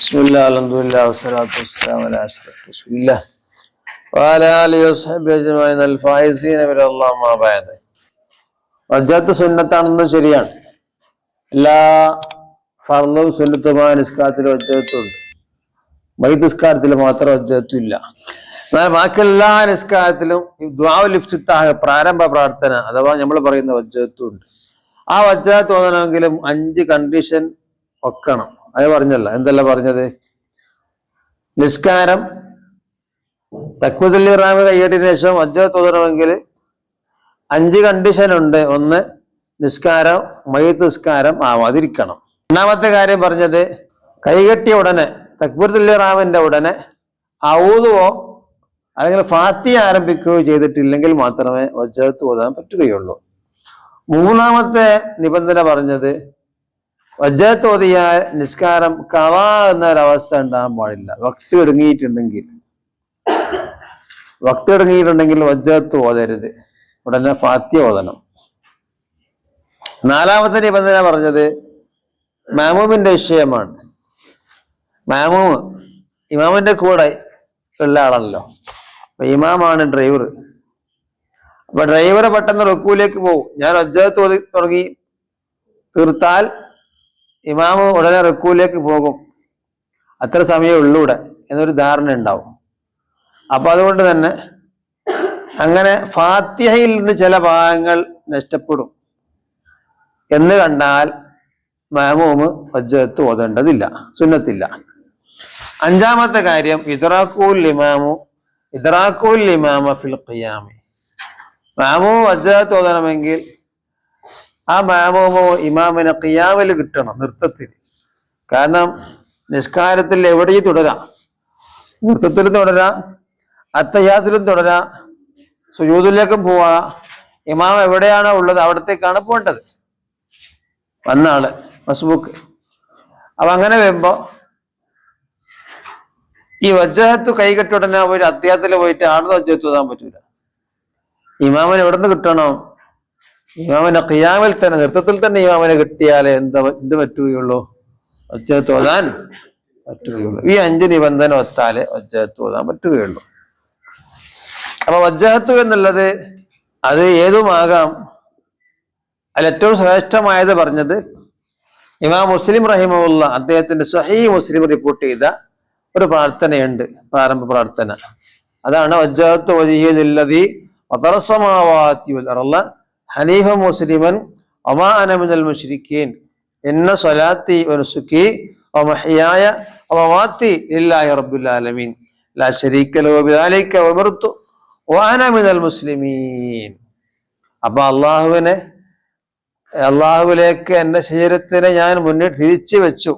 بسم الله الحمد لله والصلاة والسلام على أشرف رسول الله وعلى آله وصحبه أجمعين الفائزين من الله ما بعد വജ്ജത്ത് സുന്നത്താണെന്ന് ശരിയാണ് എല്ലാ ഫർളും സുന്നത്തുമായ നിസ്കാരത്തിലും വജ്ജത്തുണ്ട് വൈദ് നിസ്കാരത്തിൽ മാത്രം വജ്ജത്തും ഇല്ല എന്നാൽ ബാക്കി എല്ലാ നിസ്കാരത്തിലും ദ്വാവലിഫ്താഹ പ്രാരംഭ പ്രാർത്ഥന അഥവാ നമ്മൾ പറയുന്ന വജ്ജത്തും ഉണ്ട് ആ വജ്ജത്ത് തോന്നണമെങ്കിലും അഞ്ച് കണ്ടീഷൻ വെക്കണം അത് പറഞ്ഞല്ല. എന്തല്ല പറഞ്ഞത്? നിസ്കാരം തക്വതുല്ലി റാമ് കയ്യേറ്റതിന് ശേഷം അജ്ജ തുടരണമെങ്കിൽ അഞ്ച് കണ്ടീഷൻ ഉണ്ട്. ഒന്ന് നിസ്കാരം മയ്യത്ത് നിസ്കാരം ആവാതിരിക്കണം. രണ്ടാമത്തെ കാര്യം പറഞ്ഞത് കൈകെട്ടിയ ഉടനെ തക്ബീർത്തുല്ലി റാമിന്റെ ഉടനെ ഔതുവോ അല്ലെങ്കിൽ ഫാത്തി ആരംഭിക്കുകയോ ചെയ്തിട്ടില്ലെങ്കിൽ മാത്രമേ വജ്ജത്ത് ഓതാൻ പറ്റുകയുള്ളൂ. മൂന്നാമത്തെ നിബന്ധന പറഞ്ഞത് വജ്ജത്ത് ഓതിയാൽ നിസ്കാരം കവ എന്നൊരവസ്ഥ ഉണ്ടാകാൻ പാടില്ല. വക്തി ഒടുങ്ങിയിട്ടുണ്ടെങ്കിൽ വക്തി ഒടുങ്ങിയിട്ടുണ്ടെങ്കിൽ വജ്ജത്ത് ഓതരുത്. ഉടനെ ഫാത്യ ഓതണം. നാലാമത്തെ നിബന്ധന പറഞ്ഞത് മാമൂമിന്റെ വിഷയമാണ്. മാമൂമ് ഇമാമിന്റെ കൂടെ ഉള്ള ആളല്ലോ. അപ്പൊ ഇമാമാണ് ഡ്രൈവർ അപ്പൊ ഡ്രൈവറെ പെട്ടെന്ന് റുക്കൂലേക്ക് പോകും. ഞാൻ ഒജ്ജത്ത് തുടങ്ങി തീർത്താൽ ഇമാമ് ഉടനെ റക്കൂലേക്ക് പോകും. അത്ര സമയം ഉള്ളൂ ഇവിടെ എന്നൊരു ധാരണ ഉണ്ടാവും. അപ്പൊ അതുകൊണ്ട് തന്നെ അങ്ങനെ ഫാത്തിഹയിൽ നിന്ന് ചില ഭാഗങ്ങൾ നഷ്ടപ്പെടും. എന്ന് കണ്ടാൽ മാമോമ് വജ്ജത്ത് ഓതേണ്ടതില്ല സുന്നത്തില്ല. അഞ്ചാമത്തെ കാര്യം ഇദ്രാഖുൽ ഇമാമു ഇദ്രാഖുൽ ഇമാമ ഫിൽ ഖിയാമി. മാമു വജ്ജത്ത് ഓതണമെങ്കിൽ ആ മാമോമോ ഇമാമിനെ ഖിയാമിൽ കിട്ടണം നൃത്തത്തിൽ കാരണം നിസ്കാരത്തിൽ എവിടെയും തുടരാം. നൃത്തത്തിലും തുടരാം. അത്തയാത്തിലും തുടരാം. സുജൂതിലേക്കും പോവാ. ഇമാം എവിടെയാണോ ഉള്ളത് അവിടത്തേക്കാണ് പോകേണ്ടത്. വന്നാൾ മസ്ബുക്ക്. അപ്പൊ അങ്ങനെ വരുമ്പോ ഈ വജ്ജഹത്ത് കൈകെട്ടുടനെ ഒരു അത്യാഹത്തിൽ പോയിട്ട് ആടുന്ന വജ്ജഹത്ത് എത്താൻ പറ്റൂല? ഇമാമിന് എവിടെ നിന്ന് കിട്ടണം? ഇമാമിനെ ഖിയാമിൽ തന്നെ നൃത്തത്തിൽ തന്നെ ഇമാമിനെ കിട്ടിയാലേ എന്താ എന്ത് പറ്റുകയുള്ളൂ? വജ്ജഹത്ത് ഓതാൻ പറ്റുകയുള്ളൂ. ഈ അഞ്ച് നിബന്ധന ഒത്താലേ വജ്ജഹത്ത് ഓതാൻ പറ്റുകയുള്ളൂ. അപ്പൊ വജ്ജഹത്ത് എന്നുള്ളത് അത് ഏതുമാകാം? അതിൽ ഏറ്റവും ശ്രേഷ്ഠമായത് പറഞ്ഞത് ഇമാം മുസ്ലിം റഹിമുള്ള അദ്ദേഹത്തിന്റെ സ്വഹീ മുസ്ലിം റിപ്പോർട്ട് ചെയ്ത ഒരു പ്രാർത്ഥനയുണ്ട് പ്രാരംഭ പ്രാർത്ഥന. അതാണ് വജ്ജഹത്ത് വൽ ഹനീഫ മുസ്ലിമൻ ഒമാ അനമിനൽ മുഷ്രിഖീൻ എന്ന സ്വലാത്തി വനുസുക്കി വമഹിയായ ഒമവാത്തി ഇല്ലാഹി റബ്ബുല്ലാലമീൻ ലാ ശരീക്ക ലഹു ബിദാലിക വമർതു വാന മിനൽ മുസ്ലിമീൻ അപ്പൊ അള്ളാഹുവിനെ അള്ളാഹുവിലേക്ക് എന്റെ ശരീരത്തിനെ ഞാൻ മുന്നിൽ തിരിച്ചു വെച്ചു.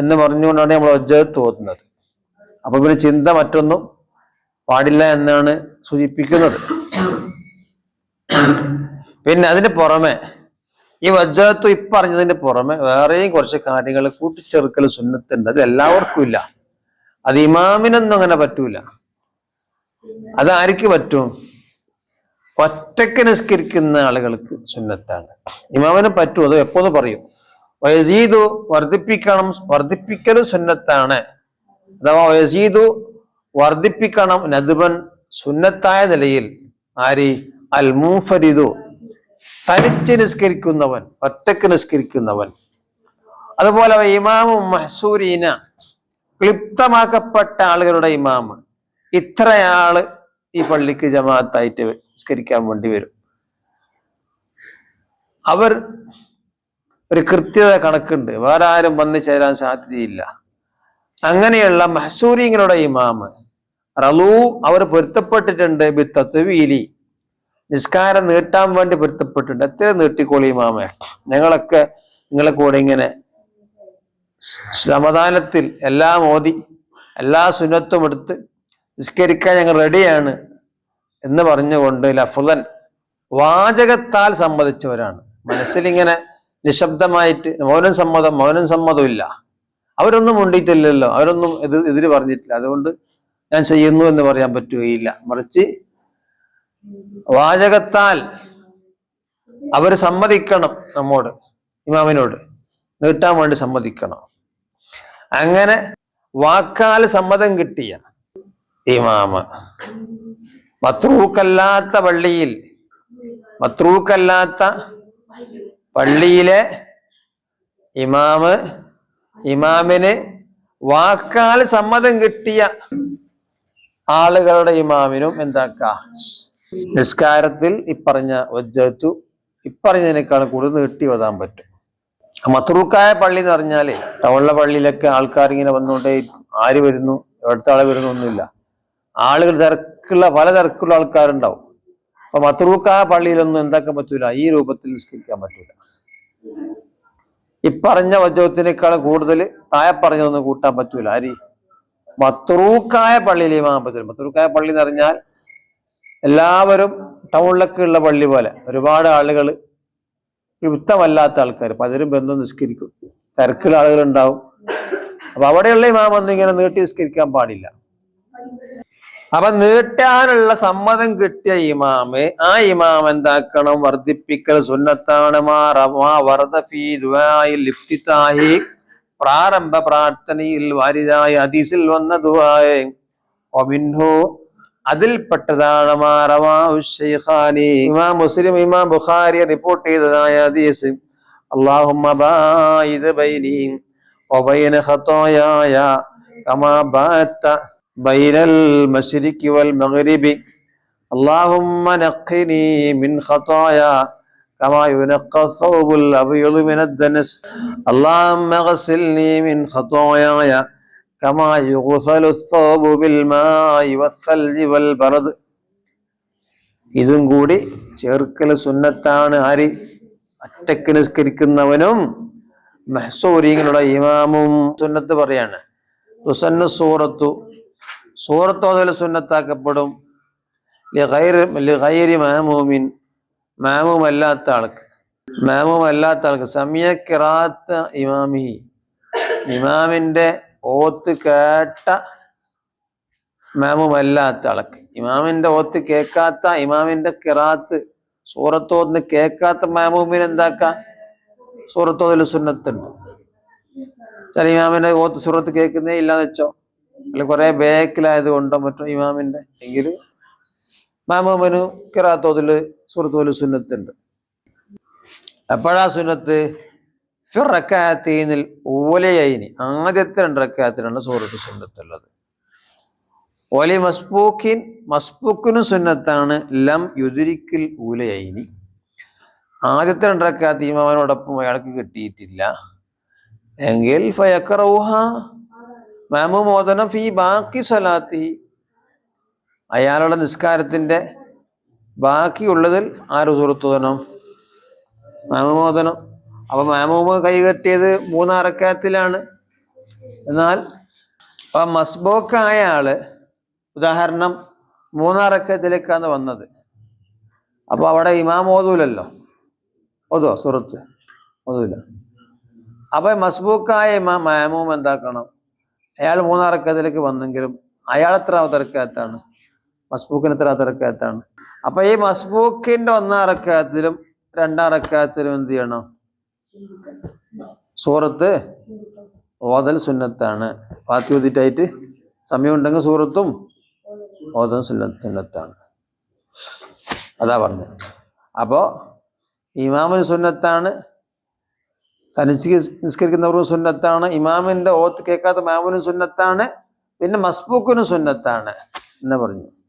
എന്ന് പറഞ്ഞുകൊണ്ടാണ് നമ്മൾ ഒജ്ജത്ത് തോന്നുന്നത് അപ്പൊ പിന്നെ ചിന്ത മറ്റൊന്നും പാടില്ല എന്നാണ് സൂചിപ്പിക്കുന്നത്. പിന്നെ അതിന്റെ പുറമെ ഈ വജ്രത്വം ഇപ്പറഞ്ഞതിന്റെ പറഞ്ഞതിന്റെ പുറമെ വേറെയും കുറച്ച് കാര്യങ്ങൾ കൂട്ടിച്ചേർക്കൽ സുന്നത്തുണ്ട്. അത് എല്ലാവർക്കും ഇല്ല. അത് ഇമാമിനൊന്നും അങ്ങനെ പറ്റൂല. അത് ആർക്ക് പറ്റും? ഒറ്റയ്ക്ക് നിസ്കരിക്കുന്ന ആളുകൾക്ക് സുന്നത്താണ്. ഇമാമിന് പറ്റും അത് എപ്പോ പറയും. വയസീതു വർദ്ധിപ്പിക്കണം വർദ്ധിപ്പിക്കൽ സുന്നത്താണ്. അഥവാ വയസീതു വർദ്ധിപ്പിക്കണം നദുബൻ സുന്നത്തായ നിലയിൽ ആരി? അൽ മൂഫരിദു തനിച്ച് നിസ്കരിക്കുന്നവൻ ഒറ്റയ്ക്ക് നിസ്കരിക്കുന്നവൻ. അതുപോലെ ഇമാമും മഹസൂരീന ക്ലിപ്തമാക്കപ്പെട്ട ആളുകളുടെ ഇമാമ്. ഇത്രയാൾ ഈ പള്ളിക്ക് ജമാഅത്തായിട്ട് നിസ്കരിക്കാൻ വേണ്ടി വരും. അവർ ഒരു കൃത്യത കണക്കുണ്ട്. വേറെ ആരും വന്നു ചേരാൻ സാധ്യതയില്ല. അങ്ങനെയുള്ള മഹസൂരിങ്ങളുടെ ഇമാമ് റലൂ അവർ പൊരുത്തപ്പെട്ടിട്ടുണ്ട് ബിത്തത്വീലി. നിസ്കാരം നീട്ടാൻ വേണ്ടി പൊരുത്തപ്പെട്ടിട്ടുണ്ട്. എത്ര നീട്ടിക്കോളി മാമേ? ഞങ്ങളൊക്കെ നിങ്ങളെ കൂടെ ഇങ്ങനെ ശ്രമദാനത്തിൽ എല്ലാം ഓതി എല്ലാ സുനത്വം എടുത്ത് നിസ്കരിക്കാൻ ഞങ്ങൾ റെഡിയാണ് എന്ന് പറഞ്ഞുകൊണ്ട് ലഫുലൻ വാചകത്താൽ സമ്മതിച്ചവരാണ്. മനസ്സിലിങ്ങനെ നിശബ്ദമായിട്ട് മൗനം സമ്മതം മൗനം സമ്മതമില്ല അവരൊന്നും ഉണ്ടിയിട്ടില്ലല്ലോ അവരൊന്നും എതിര് പറഞ്ഞിട്ടില്ല. അതുകൊണ്ട് ഞാൻ ചെയ്യുന്നു എന്ന് പറയാൻ പറ്റുകയില്ല. മറിച്ച് വാചകത്താൽ അവർ സമ്മതിക്കണം നമ്മോട് ഇമാമിനോട്. നീട്ടാൻ വേണ്ടി സമ്മതിക്കണം. അങ്ങനെ വാക്കാൽ സമ്മതം കിട്ടിയ ഇമാമ മത്രൂക്കല്ലാത്ത പള്ളിയിൽ മത്രൂക്കല്ലാത്ത പള്ളിയിലെ ഇമാമ് ഇമാമിന് വാക്കാൽ സമ്മതം കിട്ടിയ ആളുകളുടെ ഇമാമിനും എന്താക്ക? നിസ്കാരത്തിൽ ഇപ്പറഞ്ഞ വജ്ജത്തു ഇപ്പറഞ്ഞതിനേക്കാൾ കൂടുതൽ നീട്ടി വതാൻ പറ്റും. മത്രൂക്കായ പള്ളി എന്ന് പറഞ്ഞാൽ ടൗണിലെ പള്ളിയിലൊക്കെ ആൾക്കാർ ഇങ്ങനെ വന്നുകൊണ്ടേ ആര് വരുന്നു? എവിടുത്തെ ആളെ വരുന്നു ഒന്നുമില്ല. ആളുകൾ തിരക്കുള്ള പല തിരക്കുള്ള ആൾക്കാരുണ്ടാവും. അപ്പൊ മത്രൂക്കായ പള്ളിയിലൊന്നും എന്താക്കാൻ പറ്റൂല. ഈ രൂപത്തിൽ നിസ്കരിക്കാൻ പറ്റൂല. ഇപ്പറഞ്ഞ വജ്ജത്തിനേക്കാൾ കൂടുതൽ താഴെ പറഞ്ഞതൊന്നും കൂട്ടാൻ പറ്റൂല. ആര് മത്രൂക്കായ പള്ളിയിൽ ഇമാൻ പറ്റൂല മത്രൂക്കായ പള്ളി എന്ന് പറഞ്ഞാൽ എല്ലാവരും ടൗണിലൊക്കെ ഉള്ള പള്ളി പോലെ ഒരുപാട് ആളുകൾ യുക്തമല്ലാത്ത ആൾക്കാർ പലരും ബന്ധം നിസ്കരിക്കും. തിരക്കുള്ള ആളുകൾ ഉണ്ടാവും അപ്പൊ അവിടെയുള്ള ഇമാം ഒന്നും ഇങ്ങനെ നീട്ടി നിസ്കരിക്കാൻ പാടില്ല. അപ്പൊ നീട്ടാനുള്ള സമ്മതം കിട്ടിയ ഇമാമ് ആ ഇമാം എന്താക്കണം? വർദ്ധിപ്പിക്കൽ സുന്നത്താണ് പ്രാരംഭ പ്രാർത്ഥനയിൽ വാരിതായ. അതീസിൽ വന്ന ഒമിൻഹു അതിൽപ്പെട്ടതാണ് മാ റവാഹു ശൈഖാനി ഇമാം മുസ്ലിം ഇമാം ബുഖാരി റിപ്പോർട്ട് ചെയ്തതായ ഹദീസ് اللهم باعد بيني وبين خطاياي كما باعدت بين المشرق والمغرب اللهم نقني من خطايا كما ينقى الثوب الأبيض من الدنس اللهم اغسلني من خطاياي كما يغسل الثوب بالماء والثلج والبرد ഇതും കൂടി ചേർക്കൽ സുന്നത്താണ് ആര് ഒറ്റക്ക് നിസ്കരിക്കുന്നവനും മെഹസൂരിങ്ങളുടെ ഇമാമും സുന്നത്ത് പറയാണ് തുസന്നു സൂറത്തു സൂറത്ത് അതിൽ സുന്നത്താക്കപ്പെടും ലിഗൈറി ലിഗൈരി മാമൂമിൻ മാമൂം അല്ലാത്ത ആൾക്ക് മാമൂം അല്ലാത്ത ആൾക്ക് സമയ കിറാത്ത ഇമാമി ഇമാമിന്റെ ഓത്ത് കേട്ട മാമുമല്ലാത്ത ആൾക്ക് ഇമാമിന്റെ ഓത്ത് കേൾക്കാത്ത ഇമാമിന്റെ കിറാത്ത് സൂറത്തോന്ന് കേൾക്കാത്ത മാമൂമിന് എന്താക്ക? സൂറത്തോതിൽ സുന്നത്തുണ്ട്. ചില ഇമാമിന്റെ ഓത്ത് സൂറത്ത് കേൾക്കുന്നേ ഇല്ലാന്ന് വെച്ചോ? അല്ല കുറെ ബേക്കിലായത് കൊണ്ടോ മറ്റോ ഇമാമിന്റെ? എങ്കിൽ മാമൂമിന് കിറാത്തോതിൽ സൂറത്തോതിൽ സുന്നത്തുണ്ട്. എപ്പോഴാ സുന്നത്ത്? ഫിറക്കാത്തീനിൽ ഓലയൈനി. ആദ്യത്തെ രണ്ട് റക്കാത്തിനാണ് സൂറത്ത് സുന്നത്തുള്ളത് ഒലി മസ്ബൂഖിൻ മസ്ബൂക്കിനും സുന്നത്താണ് ലം യുദിരിക്കിൽ ഊലയൈനി ആദ്യത്തെ രണ്ടരക്കാത്ത ഇമാമനോടൊപ്പം അയാൾക്ക് കിട്ടിയിട്ടില്ല. എങ്കിൽ ഫയക്കറൂഹ മാമു മോദനം ഫി ബാക്കി സ്വലാത്തി അയാളുടെ നിസ്കാരത്തിന്റെ ബാക്കിയുള്ളതിൽ ആര് സുഹൃത്തുതനം മാമോദനം അപ്പൊ മാമൂമ കൈകെട്ടിയത് മൂന്നാറക്കാത്തിലാണ്. എന്നാൽ ആ മസ്ബോക്കായ ആൾ ഉദാഹരണം മൂന്നാറക്കത്തിലേക്കാണ് വന്നത്. അപ്പൊ അവിടെ ഇമാം ഓതൂലല്ലോ? ഓതോ സുഹൃത്ത് ഓതൂല. അപ്പൊ മസ്ബൂക്കായ ഇമാം മാമൂം എന്താക്കണം? അയാൾ മൂന്നാറക്കത്തിലേക്ക് വന്നെങ്കിലും അയാൾ എത്ര തിരക്കകത്താണ് മസ്ബൂക്കിന് എത്ര തിരക്കകത്താണ് അപ്പൊ ഈ മസ്ബൂക്കിന്റെ ഒന്നാറക്കാത്തിലും രണ്ടാറക്കാത്തിലും രണ്ടാം റക്കാത്തിലും എന്ത് ചെയ്യണം? സൂറത്ത് ഓതൽ സുന്നത്താണ്. പാത്തി സമയം ഉണ്ടെങ്കിൽ സൂറത്തും ഓതൽ സുന്ന സുന്നത്താണ്. അതാ പറഞ്ഞത്. അപ്പോൾ ഇമാമിന് സുന്നത്താണ്. തനിച്ച് നിസ്കരിക്കുന്നവർക്കും സുന്നത്താണ്. ഇമാമിന്റെ ഓത്ത് കേൾക്കാത്ത മാമിനും സുന്നത്താണ്. പിന്നെ മസ്ബൂക്കിനും സുന്നത്താണ്. എന്ന് പറഞ്ഞു.